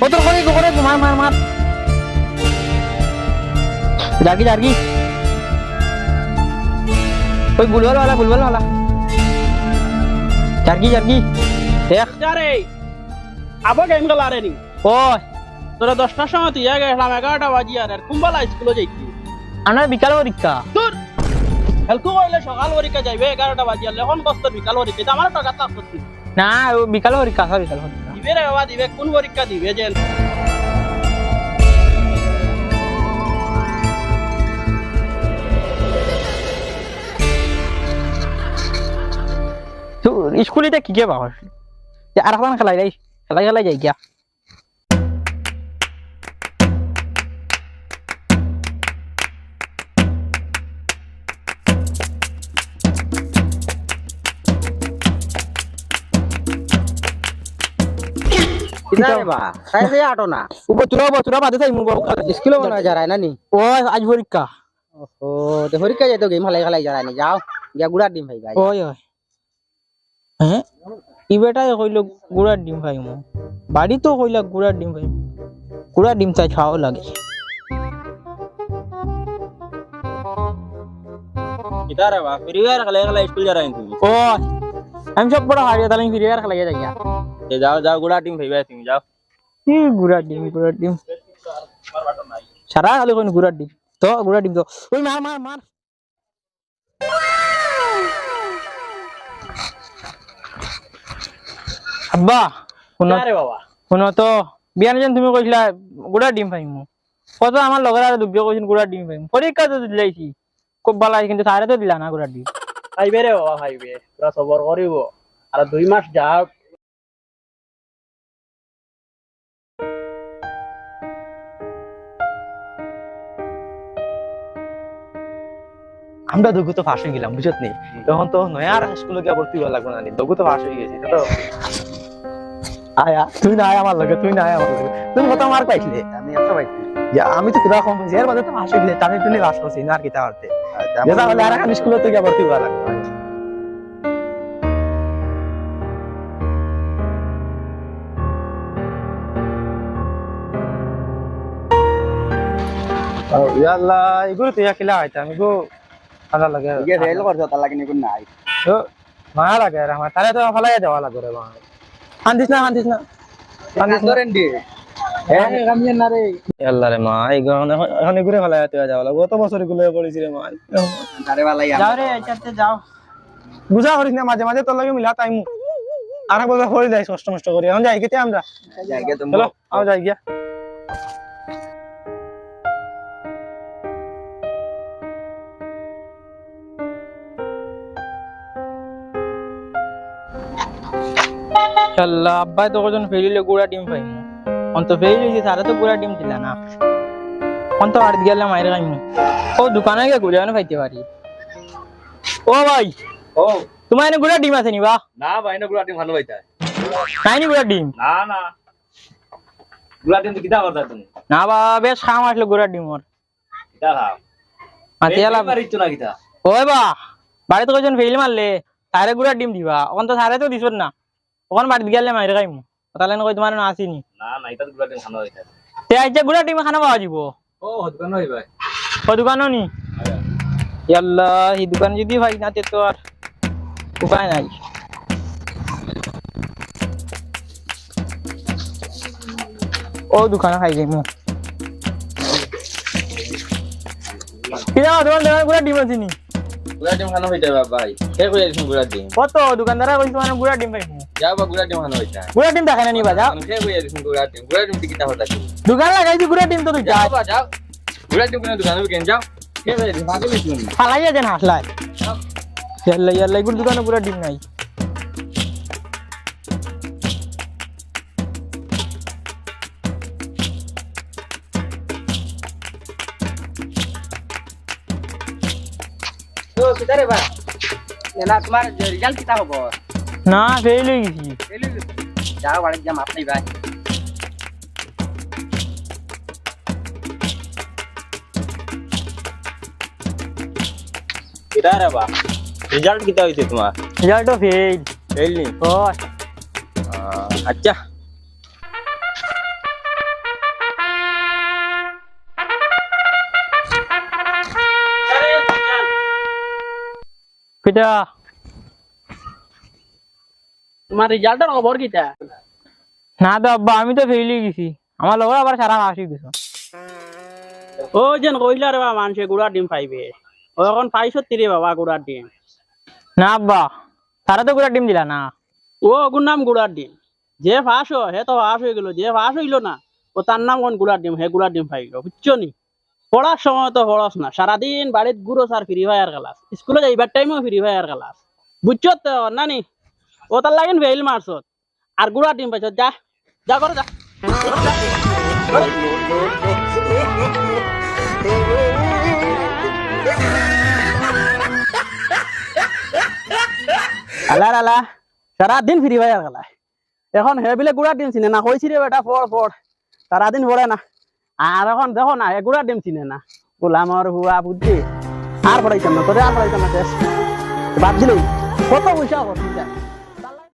ও তোর করে করে মার মার মার জাগি জাগি ওই বুলবুল वाला বুলবুল वाला জাগি জাগি দেখ যারে আবার গেম খেলা রে নি ওই তোরা দশটার সময় তুই গেলাম এগারোটা বাজি আর আর কুম্বালা স্কুলে যাইতি আমরা বিকাল পরীক্ষা দূর হেলকু কইলে সকাল পরীক্ষা যাইবে এগারোটা বাজি আর এখন কষ্ট বিকাল পরীক্ষা এটা আমার টাকা তো আসতে না ও বিকাল পরীক্ষা সব বিকাল পরীক্ষা রে বাবা দিবে কোন পরীক্ষা দিবে যে স্কুলিতে কি কে বাবা আর খেলাই খেলাই খেলাই যাই গিয়া আজ পরীক্ষা তে যাইতো গেম হালাই হালাই যারাই যাও। গিয়া গুড়া ডিম ভাই ভাই। ওই ওই হ্যাঁ ই বেটা কইল গুড়ার ডিম মু বাড়ি তো কইলা গুড়ার ডিম খাই গুড়ার ডিম চাই খাওয়া লাগে। কিতারে বা ফ্রিওয়ার খেলে খেলে স্কুল যা রাইন তুমি ও আমি সব বড় হারিয়ে তাহলে ফিরে আর খেলা যাই যাও যাও গুড়া টিম ভাইবা তুমি যাও কি গুড়ার ডিম গুড়ার ডিম সারা খালি কইন গুড়ার ডিম তো গুড়ার ডিম তো ওই মার মার মার আব্বা শুনো আরে বাবা শুনো তো বিয়ান যেন তুমি কইছিলা গুড়ার ডিম পাইমু কত আমার লগর আর দুবিয়ে কইছেন গুড়ার ডিম পাইমু পরীক্ষা তো দিলাইছি খুব ভালো আছে কিন্তু তারে তো দিলা না গুড়ার ডিম খাইবে রে বাবা খাইবে তোরা সবর করিব আর দুই মাস যা আমরা দগু তো ফাঁস হয়ে গেলাম বুঝত নি? তখন তো নয়া আর স্কুলে গিয়ে ভর্তি হওয়া লাগবে না দগু তো ফাঁস হয়ে গেছি তো আয়া তুই না আয় আমার লগে তুই না আয় আমার লগে। তুমি কত মার পাইছিলে? আমি একশো পাইছি। আমি তো কিবা কম এর বাদে তো ফাঁস গেলে টানি টুনি ফাঁস করছি না আর কিতা করতে? যেটা হলে আর এখন স্কুলে তো গিয়ে ভর্তি হওয়া লাগবে। ইয়াল্লা এগুলো তুই খেলা হইতা আমি গো ভালো লাগে গিয়া ফেল করছ তার লাগি নিকুন নাই। তো মায়া লাগে রে আমার তারে তো ফলাই দেওয়া লাগে রে মা কান্দিস না কান্দিস না। কান্দিস না। ধরেন দি হ্যাঁ কামিয়ে না রে আল্লাহ রে মা এই এখন এখন ঘুরে ফেলাই দেওয়া যাওয়া লাগে। গত বছরগুলো পড়েছি রে মা। তারে ভালাই যাও রে এটাতে যাও। বুঝা করিস না মাঝে মাঝে তোর লাগে মিলা টাইম আর এক বছর করে যাই কষ্ট মষ্ট করি এখন যাই কেটে আমরা জায়গা তুমি। চলো আমি যাই গিয়া। আল্লাহ আব্বাই তো কজন ফেরিলে গুড়া ডিম পাইমু। অন্ত তারে তো গুড়া ডিম দিলা না। অন্ত বাড়িতে গেলে মাইরে খাইমু। ও দোকানে গিয়ে ঘুরে আনে খাইতে পারি। ও ভাই ও। তোমার এনে গুড়া ডিম আছে নি বা? না ভাই না গুড়া টিম ভালো নাই নি গুড়া ডিম? না না। গুড়া তো কিতা করতা তুমি? না বা বেশ খাম আসলে গুড়া ডিমর। কিতা খাও মাতি এলাম পারিছ না কিতা? ওই বা বাড়িতে কজন ফেরিল মারলে তারে গুড়া ডিম দিবা। ওখান তো তারে তো দিছ না। ওখান বাড়িতে গেলে মাইরে খাইমু তাহলে কই তোমার না আসিনি না না এটা গুড়া টিম ভালো হইতা তে আইজা গুড়া ডিম খানা পাওয়া যাব ও হদকান হইবা ও দোকানও নি? ইয়াল্লা এই দোকান যদি ভাই না তে তো আর উপায় নাই। ও দোকানে খাই যাই মো কিনা তোমার দোকানে গুড়া ডিম আছে নি গুড়া টিম ভালো হইতা ভাই। কে কই আইছ গুড়া টিম কত দোকানদারা কইছে মানে গুড়া ডিম পাইমু যাও বা গুড়া টিম ভালো হইতা গুড়া ডিম দেখে না নি বাজা আমি গুড়া গুড়া টিম কিতা হতা দোকান লাগাইছি গুড়া ডিম তো তুই যা বা যাও। গুড়া টিম কোন দোকানে কেন যাও। কে কই আইছ পাগল হইছ নি ফালাই হাসলাই ইয়াল্লা ইয়াল্লা এগুলো দোকানে গুড়া ডিম নাই। তো কিতারে বা না তোমার রেজাল্ট কিতা হব? నా ఫెయిల్ అయ్యింది జాగ పడద్దాం అప్పుడు ఇవా किधर है बा रिज़ल्ट कितना हुई थी तुम्हारा? रिज़ल्ट तो फेल फेल नहीं? और? हाँ, अच्छा। पिता। তোমার রেজাল্টের খবর কিটা না তো আব্বা আমি তো ফেইলি গেছি। আমার লগর আবার সারা আসি গেছো ও যেন কইলা রে বাবা মানুষে গুড়ার ডিম পাইবে ও এখন পাইছ তিরে বাবা গুড়ার ডিম। না আব্বা সারা তো গুড়া ডিম দিলা না। ও ওগুর নাম গুড়ার ডিম। যে ফাঁস হে তো ফাঁস হয়ে গেল। যে ফাঁস হইল না ও তার নাম কোন গুড়ার ডিম? হে গুড়ার ডিম পাইল বুঝছ নি? পড়ার সময় তো পড়াস না। সারাদিন বাড়িত গুড়ো সার ফ্রি ফায়ার খেলাস স্কুলে যাইবার টাইমেও ফ্রি ফায়ার খেলাস বুঝছ তো নানি ও তার লাগেন ফেইল মারছত। আর গুড়ার ডিম পাইছ যা যা করো, যা। আলা আলা সারাদিন ফ্রি ফায়ার খেলায় এখন হে বিলে গুড়ার ডিম চিনে না কইছি রে বেটা পড় পড় সারাদিন পড়ে না। আর এখন দেখো না হে গুড়ার ডিম চিনে না। গোলামর হুয়া বুদ্ধি। আর পড়াইতাম না তোরে আর পড়াইতাম না বাদ দিলেই কত পয়সা করছি